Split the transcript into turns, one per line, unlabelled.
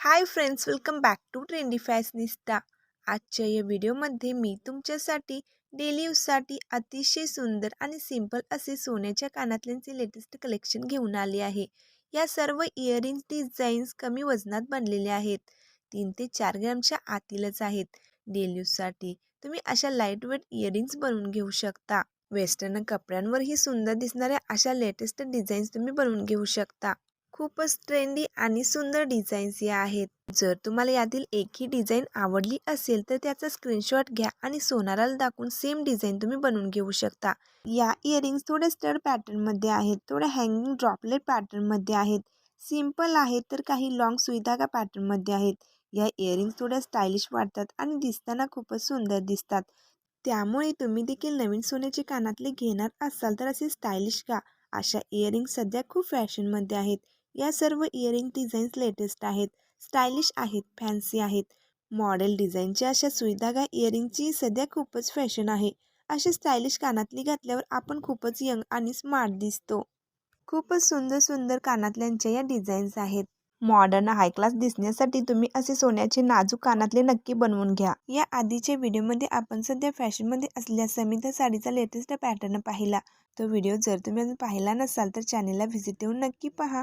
Hi friends welcome back to trendy fashionista आजच्या या व्हिडिओमध्ये मी तुमच्यासाठी डेली यूजसाठी अतिशय सुंदर आणि सिंपल असे सोन्याच्या कानातल्यांचे लेटेस्ट कलेक्शन घेऊन आले आहे. या सर्व इयरिंग्स डिझाईन्स कमी वजनात बनलेले आहेत. तीन ते चार ग्रॅमच्या आतीलच आहेत. डेली यूजसाठी तुम्ही अशा लाइट वेट इयरिंग्स बनवून घेऊ शकता. वेस्टर्न कपड्यांवरही सुंदर दिसणाऱ्या अशा लेटेस्ट डिझाईन्स तुम्ही बनवून घेऊ शकता. खूपच ट्रेंडी आणि सुंदर डिझाईन्स या आहेत. जर तुम्हाला यातील एकही डिझाईन आवडली असेल तर त्याचा स्क्रीनशॉट घ्या आणि सोनाराला दाखवून सेम डिझाईन तुम्ही बनवून घेऊ शकता. या इयरिंग्स थोड्या स्टड पॅटर्नमध्ये आहेत थोड्या हँगिंग ड्रॉपलेट पॅटर्नमध्ये आहेत. सिंपल आहेत तर काही लॉंग सुईधागा पॅटर्नमध्ये आहेत. या इयरिंग्स थोड्या स्टायलिश वाटतात आणि दिसताना खूपच सुंदर दिसतात. त्यामुळे तुम्ही देखील नवीन सोन्याचे कानातले घेणार असाल तर असे स्टायलिश का अशा इयरिंग्स सध्या खूप फॅशनमध्ये आहेत. या सर्व इयरिंग डिझाईन्स लेटेस्ट आहेत. स्टायलिश आहेत फॅन्सी आहेत. मॉडेल डिझाईनच्या अशा सुविधागा इयरिंगची सध्या खूपच फॅशन आहे. अशा स्टायलिश कानातली घातल्यावर आपण खूपच यंग आणि स्मार्ट दिसतो. खूपच सुंदर सुंदर कानातल्यांच्या या डिझाईन्स आहेत. मॉडर्न हाय क्लास दिसण्यासाठी तुम्ही असे सोन्याचे नाजूक कानातले नक्की बनवून घ्या. या आधीच्या व्हिडिओमध्ये आपण सध्या फॅशनमध्ये असलेल्या समिता साडीचा लेटेस्ट पॅटर्न पाहिला. तो व्हिडिओ जर तुम्ही अजून पाहिला नसाल तर चॅनेलला व्हिजिट देऊन नक्की पहा.